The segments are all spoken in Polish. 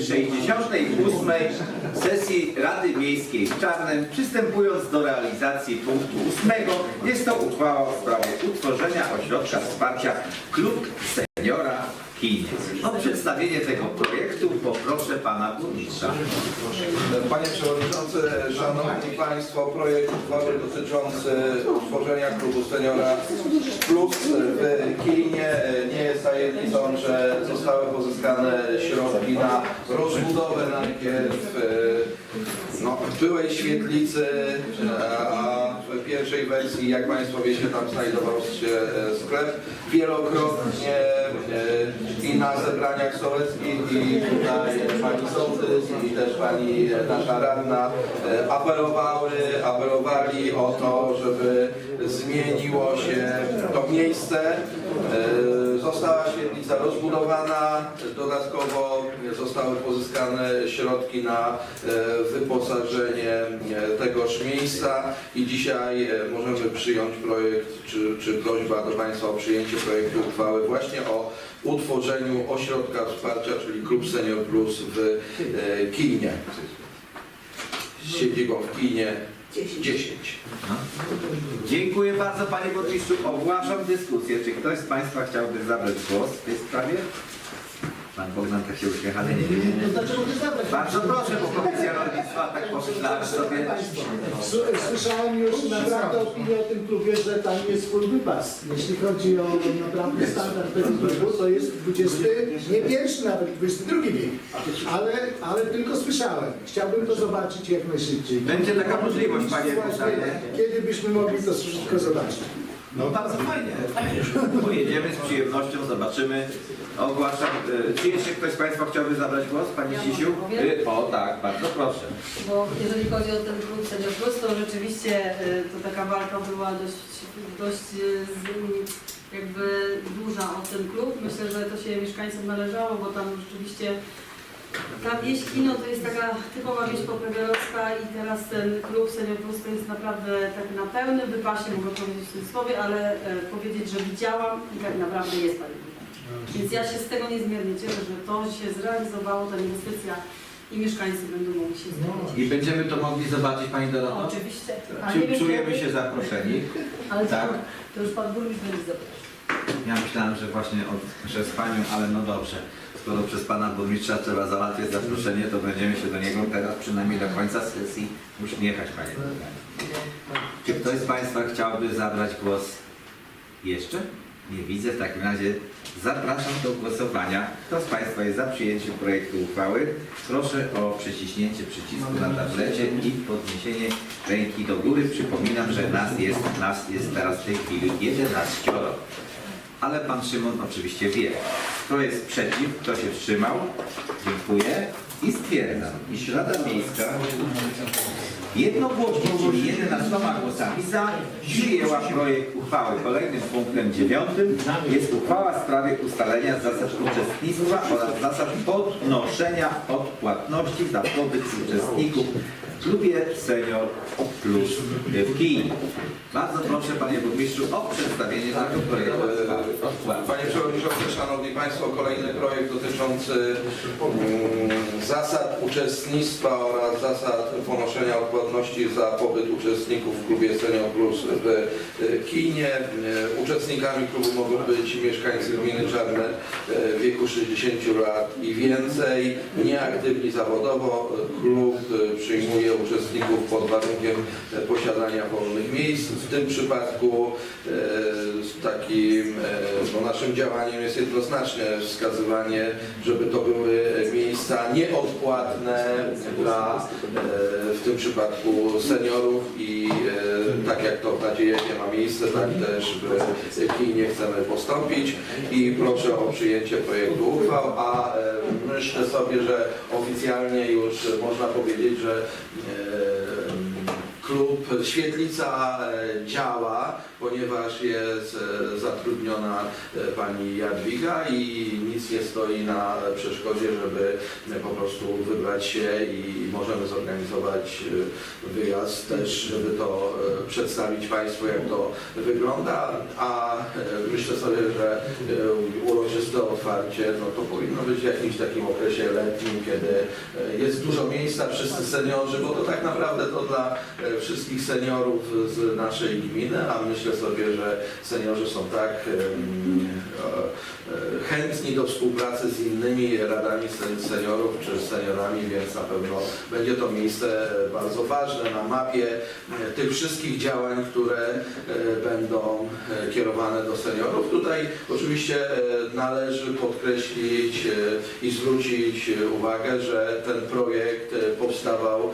68 sesji Rady Miejskiej w Czarnem, przystępując do realizacji punktu 8, jest to uchwała w sprawie utworzenia ośrodka wsparcia Klub Seniora Kiniec. O przedstawienie tego projektu poproszę pana burmistrza. Panie Przewodniczący, Szanowni Państwo, projekt uchwały dotyczący utworzenia klubu Seniora Plus w Kilinie nie jest tajemnicą, że zostały pozyskane środki na rozbudowę najpierw e, no, byłej świetlicy, a w pierwszej wersji, jak Państwo wiecie, tam znajdował się e, sklep. Wielokrotnie e, i na zebraniach sołeckich i tutaj pani sołtys i też pani e, nasza radna e, apelowały, apelowali o to, żeby zmieniło się to miejsce. Została świetlica rozbudowana, dodatkowo zostały pozyskane środki na e, wyposażenie e, tegoż miejsca i dzisiaj e, możemy przyjąć projekt, czy, czy prośba do Państwa o przyjęcie projektu uchwały właśnie o utworzeniu ośrodka wsparcia, czyli Klub Senior Plus w Kinie. Z siedzibą w Kinie 10. Dziękuję bardzo panie burmistrzu. Ogłaszam dyskusję. Czy ktoś z państwa chciałby zabrać głos w tej sprawie? Pan Bogdan tak się uśmiecha, nie wiem. To zabrać? Bardzo proszę, bo komisja rolnictwa tak pomyślałem sobie. S- Słyszałem już naprawdę opinię o tym klubie, że tam jest full wypas. Jeśli chodzi o naprawdę standard tego klubu, to jest 20, nie pierwszy nawet, 22 wiek. Ale, ale tylko słyszałem. Chciałbym to zobaczyć jak najszybciej. Będzie taka możliwość, panie Właśnie, Bogdanie. Kiedy byśmy mogli to wszystko zobaczyć? No bardzo fajnie. Pojedziemy z przyjemnością, zobaczymy. Ogłaszam. y, Czy jeszcze ktoś z Państwa chciałby zabrać głos? Pani Ja Sisiu? mogę? Y, O tak, bardzo proszę. Bo jeżeli chodzi o ten klub Senior Plus, to rzeczywiście y, to taka walka była dość, dość y, z, jakby duża o ten klub. Myślę, że to się mieszkańcom należało, bo tam rzeczywiście ta wieś kino to jest taka typowa wieś popegeerowska i teraz ten klub Senior Plus to jest naprawdę tak na pełnym wypasie, mogę powiedzieć w tym słowie, ale e, powiedzieć, że widziałam i tak naprawdę jest pani Więc ja się z tego niezmiernie cieszę, że to się zrealizowało, ta inwestycja i mieszkańcy będą mogli się zdobyć. I będziemy to mogli zobaczyć Pani Doroto? Oczywiście. A nie Czy wiem, czujemy kiedy, się zaproszeni? Ale to, Tak. to już Pan Burmistrz będzie zapraszał. Ja myślałem, że właśnie od, przez Panią, ale no dobrze. Skoro przez Pana Burmistrza trzeba załatwiać zaproszenie, to będziemy się do niego teraz przynajmniej do końca sesji uśmiechać, Panie Bogdanie. Czy ktoś z Państwa chciałby zabrać głos jeszcze? Nie widzę. W takim razie zapraszam do głosowania. Kto z Państwa jest za przyjęciem projektu uchwały? Proszę o przyciśnięcie przycisku na tablecie i podniesienie ręki do góry. Przypominam, że nas jest, nas jest teraz w tej chwili 11. Ale Pan Szymon oczywiście wie. Kto jest przeciw, kto się wstrzymał? Dziękuję. I stwierdzam, iż Rada Miejska jednogłośnie, czyli 11 głosami za, przyjęła projekt uchwały. Kolejnym punktem dziewiątym jest uchwała w sprawie ustalenia zasad uczestnictwa oraz zasad podnoszenia odpłatności za pobyt uczestników klubie Senior Plus w Kijnie. Bardzo proszę Panie Burmistrzu o przedstawienie tego projektu. Państwo, kolejny projekt dotyczący mm, zasad uczestnictwa oraz zasad ponoszenia odpłatności za pobyt uczestników w klubie Senior Plus w e, Kinie. E, Uczestnikami klubu mogą być mieszkańcy gminy Czarne e, w wieku 60 lat i więcej, nieaktywni zawodowo. Klub przyjmuje uczestników pod warunkiem posiadania wolnych miejsc. W tym przypadku takim e, no naszym działaniem jest jednoznaczne wskazywanie, żeby to były miejsca nieodpłatne dla e, w tym przypadku seniorów i e, tak jak to w Nadziejewie ma miejsce, tak też w Kinie chcemy postąpić. I proszę o przyjęcie projektu uchwał, a myślę sobie, że oficjalnie już można powiedzieć, że klub Świetlica e, działa, ponieważ jest e, zatrudniona e, pani Jadwiga i nic nie stoi na przeszkodzie, żeby po prostu wybrać się i możemy zorganizować wyjazd też, żeby to przedstawić Państwu, jak to wygląda, a myślę sobie, że uroczyste otwarcie no to powinno być w jakimś takim okresie letnim, kiedy jest dużo miejsca, wszyscy seniorzy, bo to tak naprawdę to dla wszystkich seniorów z naszej gminy, a myślę sobie, że seniorzy są tak e, chętni do współpracy z innymi radami sen- seniorów czy seniorami, więc na pewno będzie to miejsce e, bardzo ważne na mapie e, tych wszystkich działań, które e, będą e, kierowane do seniorów. Tutaj oczywiście e, należy podkreślić e, i zwrócić e, uwagę, że ten projekt e, powstawał e,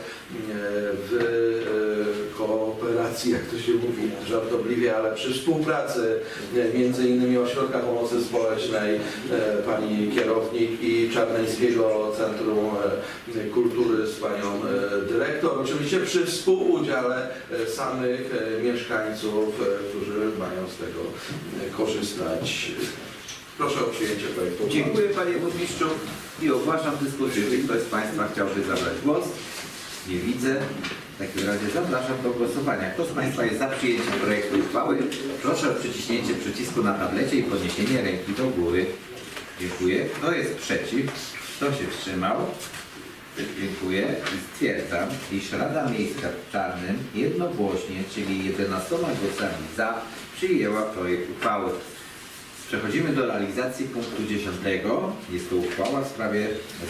w e, kooperacji, jak to się mówi żartobliwie, ale przy współpracy e, między innymi Ośrodka Pomocy Społecznej, e, pani kierownik i Czarneńskiego Centrum e, Kultury z panią e, dyrektor. Oczywiście przy współudziale samych mieszkańców, którzy mają z tego korzystać. Proszę o przyjęcie projektu. Dziękuję Panie Burmistrzu i ogłaszam dyskusję. Czy ktoś z Państwa chciałby zabrać głos? Nie widzę. W takim razie zapraszam do głosowania. Kto z Państwa jest za przyjęciem projektu uchwały? Proszę o przyciśnięcie przycisku na tablecie i podniesienie ręki do góry. Dziękuję. Kto jest przeciw? Kto się wstrzymał? Dziękuję i stwierdzam, iż Rada Miejska w Czarnym jednogłośnie, czyli 11 głosami za, przyjęła projekt uchwały. Przechodzimy do realizacji punktu 10. Jest to uchwała w sprawie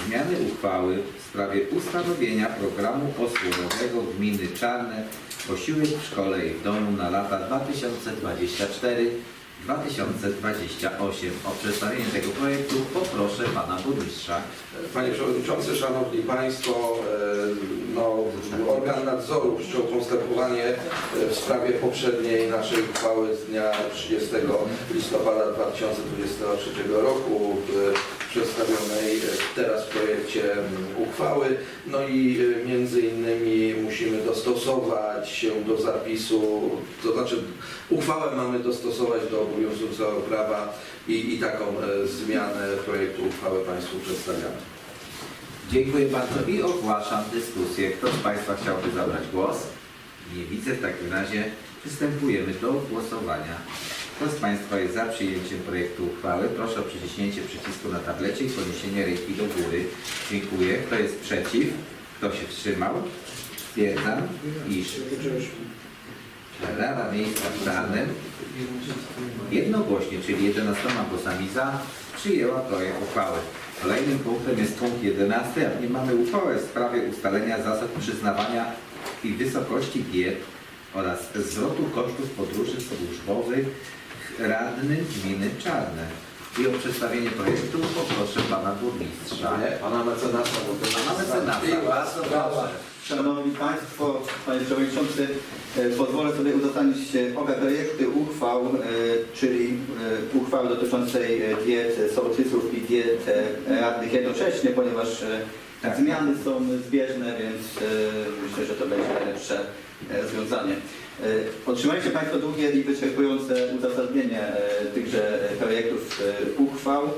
zmiany uchwały w sprawie ustanowienia programu osłonowego gminy Czarne Posiłek w szkole i w domu na lata 2024-2028. O przedstawienie tego projektu poproszę Pana Burmistrza. Panie Przewodniczący, Szanowni Państwo, e, no, organ nadzoru wszczął postępowanie e, w sprawie poprzedniej naszej uchwały z dnia 30 listopada 2023 roku w przedstawionej e, teraz w projekcie m, uchwały. No i e, między innymi musimy dostosować się do zapisu, to znaczy uchwałę mamy dostosować do obowiązującego prawa i, i taką e, zmianę projektu uchwały Państwu przedstawiamy. Dziękuję bardzo i ogłaszam dyskusję. Kto z Państwa chciałby zabrać głos? Nie widzę. W takim razie przystępujemy do głosowania. Kto z Państwa jest za przyjęciem projektu uchwały? Proszę o przyciśnięcie przycisku na tablecie i podniesienie ręki do góry. Dziękuję. Kto jest przeciw? Kto się wstrzymał? Stwierdzam, iż Rada Miejska w jednogłośnie, czyli 11 głosami za, przyjęła projekt uchwały. Kolejnym punktem jest punkt 11, a mamy uchwałę w sprawie ustalenia zasad przyznawania i wysokości diet oraz zwrotu kosztów podróży służbowych radnym gminy Czarne. I o przedstawienie projektu poproszę pana burmistrza. Pana mecenasa, bo to Pana mecenasa, proszę. Szanowni Państwo, Panie Przewodniczący, e, pozwolę sobie uzasadnić e, owe projekty uchwał, e, czyli e, uchwały dotyczącej e, diet sołtysów i diet e, radnych jednocześnie, ponieważ e, Tak. zmiany są zbieżne, więc e, myślę, że to będzie najlepsze e, rozwiązanie. E, Otrzymaliście Państwo długie i wyczerpujące uzasadnienie e, tychże projektów e, uchwał.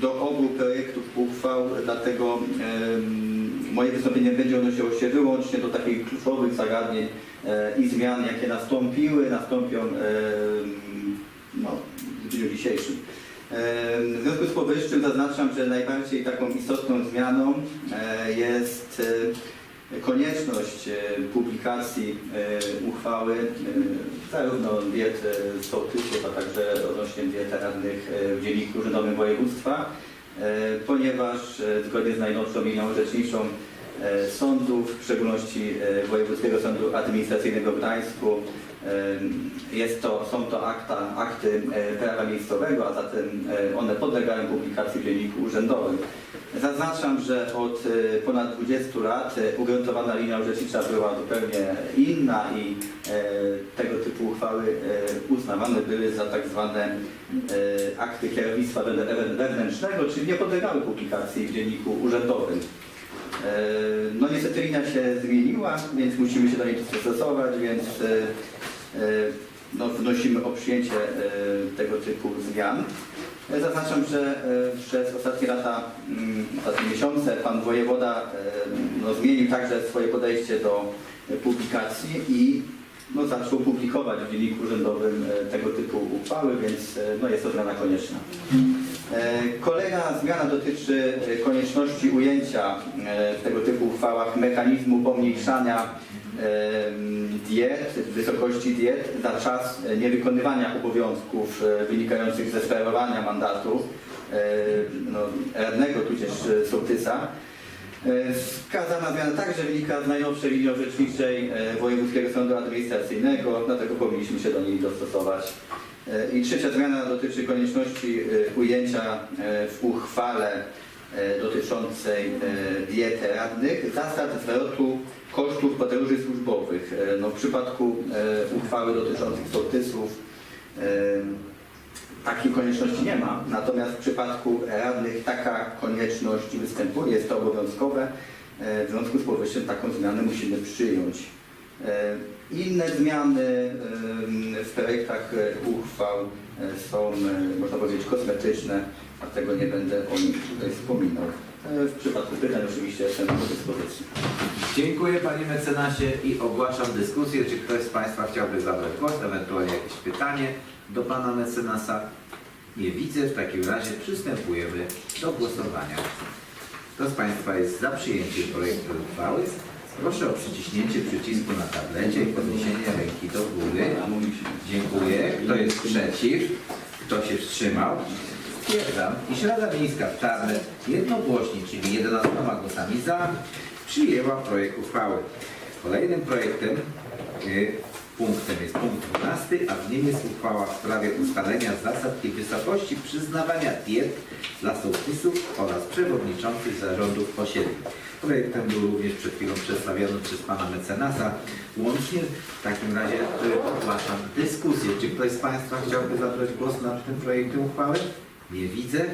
Do obu projektów uchwał, dlatego moje wystąpienie będzie odnosiło się wyłącznie do takich kluczowych zagadnień i zmian, jakie nastąpiły, nastąpią no, w dniu dzisiejszym. W związku z powyższym zaznaczam, że najbardziej taką istotną zmianą jest konieczność e, publikacji e, uchwały e, zarówno diet sołtysów, a także odnośnie diet radnych w Dzienniku Urzędowym Województwa, ponieważ zgodnie z najnowszą linią rzeczniczą e, sądów, w szczególności Wojewódzkiego Sądu Administracyjnego w Gdańsku, jest to, są to akta, akty prawa miejscowego, a zatem one podlegają publikacji w Dzienniku Urzędowym. Zaznaczam, że od e, ponad 20 lat e, ugruntowana linia orzecznicza była zupełnie inna i e, tego typu uchwały e, uznawane były za tak zwane e, akty kierownictwa wewnętrznego, czyli nie podlegały publikacji w dzienniku urzędowym. No niestety linia się zmieniła, więc musimy się do niej dostosować, więc no, wnosimy o przyjęcie tego typu zmian. Zaznaczam, że e, przez ostatnie lata, mm, ostatnie miesiące pan wojewoda e, no, zmienił także swoje podejście do publikacji i no, zaczął publikować w Dzienniku Urzędowym e, tego typu uchwały, więc no, jest to zmiana konieczna. Kolejna zmiana dotyczy konieczności ujęcia w tego typu uchwałach mechanizmu pomniejszania diet, wysokości diet za czas e, niewykonywania obowiązków e, wynikających ze sprawowania mandatu e, no, radnego tudzież sołtysa. Wskazana zmiana także wynika z najnowszej linii orzeczniczej Wojewódzkiego Sądu Administracyjnego, dlatego powinniśmy się do niej dostosować. I trzecia zmiana dotyczy konieczności ujęcia w uchwale dotyczącej diety radnych zasad zwrotu kosztów podróży służbowych. E, No, w przypadku e, uchwały dotyczących sołtysów e, takiej konieczności nie ma, natomiast w przypadku radnych taka konieczność występuje, jest to obowiązkowe. W związku z powyższym taką zmianę musimy przyjąć. Inne zmiany w projektach uchwał są, można powiedzieć, kosmetyczne, dlatego nie będę o nich tutaj wspominał. W przypadku pytań oczywiście jestem do dyspozycji. Dziękuję panie mecenasie i ogłaszam dyskusję. Czy ktoś z państwa chciałby zabrać głos, ewentualnie jakieś pytanie do pana mecenasa? Nie widzę. W takim razie przystępujemy do głosowania. Kto z państwa jest za przyjęciem projektu uchwały? Proszę o przyciśnięcie przycisku na tablecie i podniesienie ręki do góry. Dziękuję. Kto jest przeciw? Kto się wstrzymał? Stwierdzam, iż Rada Miejska w Czarne jednogłośnie, czyli 11 głosami za, przyjęła projekt uchwały. Kolejnym projektem, y, punktem jest punkt 12, a w nim jest uchwała w sprawie ustalenia zasad i wysokości przyznawania diet dla sołtysów oraz przewodniczących zarządów osiedli. Projektem był również przed chwilą przedstawiony przez pana mecenasa. Łącznie w takim razie y, ogłaszam dyskusję. Czy ktoś z Państwa chciałby zabrać głos nad tym projektem uchwały? Nie widzę.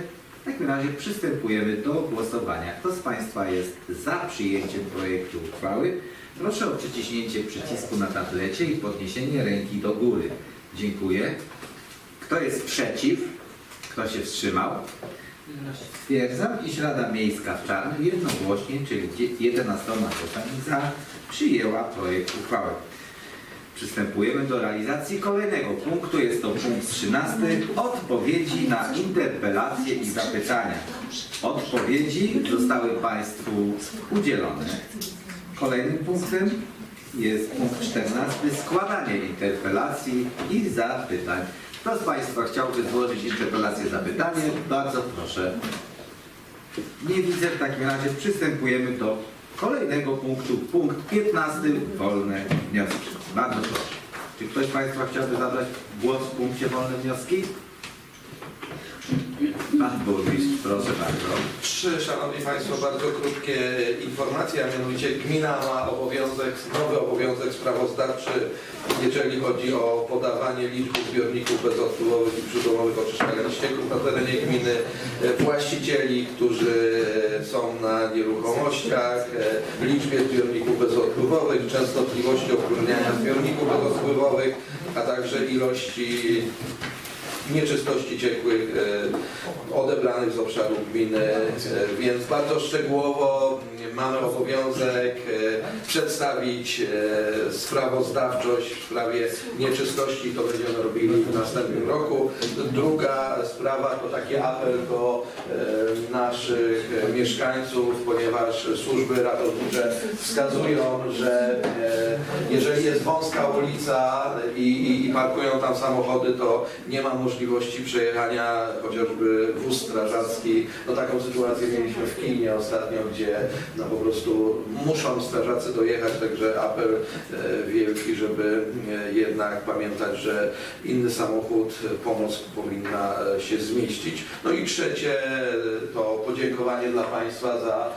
W takim razie przystępujemy do głosowania. Kto z Państwa jest za przyjęciem projektu uchwały? Proszę o przyciśnięcie przycisku na tablecie i podniesienie ręki do góry. Dziękuję. Kto jest przeciw? Kto się wstrzymał? Stwierdzam, iż Rada Miejska w Czarnym jednogłośnie, czyli 11 głosami za, przyjęła projekt uchwały. Przystępujemy do realizacji kolejnego punktu. Jest to punkt 13. Odpowiedzi na interpelacje i zapytania. Odpowiedzi zostały Państwu udzielone. Kolejnym punktem jest punkt 14. Składanie interpelacji i zapytań. Kto z Państwa chciałby złożyć interpelację zapytanie? Bardzo proszę. Nie widzę. W takim razie przystępujemy do kolejnego punktu. Punkt 15. Wolne wnioski. Bardzo proszę. Czy ktoś z Państwa chciałby zabrać głos w punkcie wolne wnioski? Pan burmistrz, proszę bardzo. Trzy, Szanowni Państwo, bardzo krótkie informacje, a mianowicie gmina ma obowiązek, nowy obowiązek sprawozdawczy, jeżeli chodzi o podawanie liczby zbiorników bezodpływowych i przydomowych oczyszczalni ścieków na terenie gminy, e, właścicieli, którzy są na nieruchomościach, e, liczbie zbiorników bezodpływowych, częstotliwości opróżniania zbiorników bezodpływowych, a także ilości nieczystości ciekłych e, odebranych z obszaru gminy, e, więc bardzo szczegółowo mamy obowiązek e, przedstawić e, sprawozdawczość w sprawie nieczystości, to będziemy robili w następnym roku. Druga sprawa to taki apel do e, naszych mieszkańców, ponieważ służby ratownicze wskazują, że jeżeli jest wąska ulica i, i, i parkują tam samochody, to nie ma możliwości przejechania chociażby wóz strażacki. No taką sytuację mieliśmy w Kinie ostatnio, gdzie no po prostu muszą strażacy dojechać, także apel e, wielki, żeby e, jednak pamiętać, że inny samochód, pomoc powinna e, się zmieścić. No i trzecie to podziękowanie dla Państwa za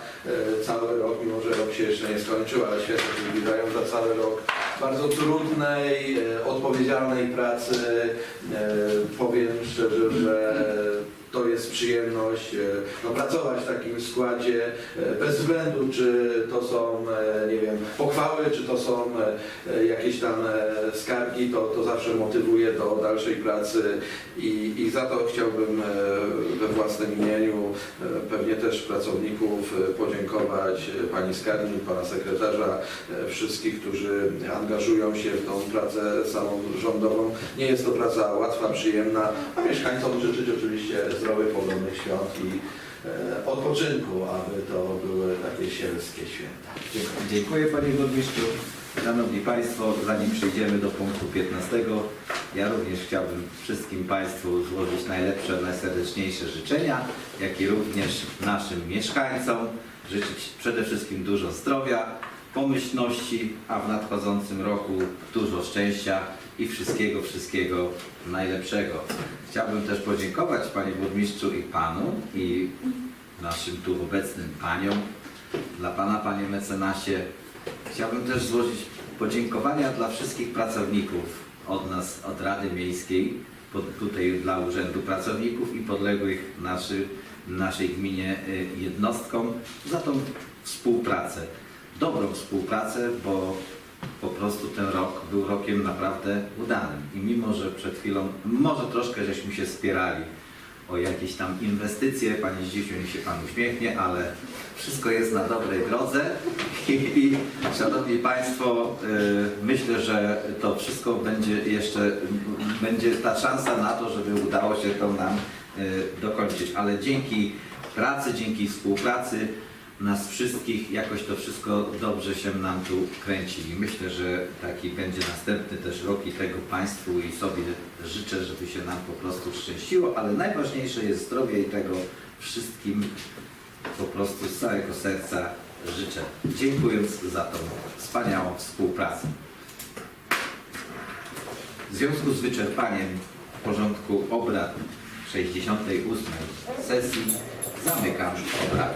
cały rok, mimo że rok się jeszcze nie skończył, ale świetnie się wydają za cały rok bardzo trudnej, odpowiedzialnej pracy. Powiem szczerze, że to jest przyjemność e, no, pracować w takim składzie, e, bez względu czy to są, e, nie wiem, pochwały, czy to są jakieś tam skargi, to, to zawsze motywuje do dalszej pracy i, i za to chciałbym we własnym imieniu pewnie też pracowników podziękować pani skarbnik, pana sekretarza, wszystkich, którzy angażują się w tą pracę samorządową. Nie jest to praca łatwa, przyjemna, a mieszkańcom życzyć oczywiście zdrowych, pogodnych świąt i e, odpoczynku, aby to były takie sielskie święta. Dziękuję. Dziękuję Panie Burmistrzu. Szanowni Państwo, zanim przejdziemy do punktu 15, ja również chciałbym wszystkim Państwu złożyć najlepsze, najserdeczniejsze życzenia, jak i również naszym mieszkańcom. Życzyć przede wszystkim dużo zdrowia, pomyślności, a w nadchodzącym roku dużo szczęścia i wszystkiego, wszystkiego najlepszego. Chciałbym też podziękować Panie Burmistrzu i Panu i naszym tu obecnym Paniom, dla Pana Panie Mecenasie. Chciałbym też złożyć podziękowania dla wszystkich pracowników od nas, od Rady Miejskiej, pod, tutaj dla Urzędu Pracowników i podległych naszych, naszej gminie y, jednostkom za tą współpracę. Dobrą współpracę, bo po prostu ten rok był rokiem naprawdę udanym. I mimo, że przed chwilą, może troszkę żeśmy się spierali o jakieś tam inwestycje, Pani Zdzisiu się Pan uśmiechnie, ale wszystko jest na dobrej drodze i, i Szanowni Państwo, y, myślę, że to wszystko będzie jeszcze, będzie ta szansa na to, żeby udało się to nam y, dokończyć, ale dzięki pracy, dzięki współpracy nas wszystkich jakoś to wszystko dobrze się nam tu kręci i myślę, że taki będzie następny też rok i tego Państwu i sobie życzę, żeby się nam po prostu szczęściło, ale najważniejsze jest zdrowie i tego wszystkim po prostu z całego serca życzę, dziękując za tą wspaniałą współpracę. W związku z wyczerpaniem porządku obrad 68 sesji zamykam obrady.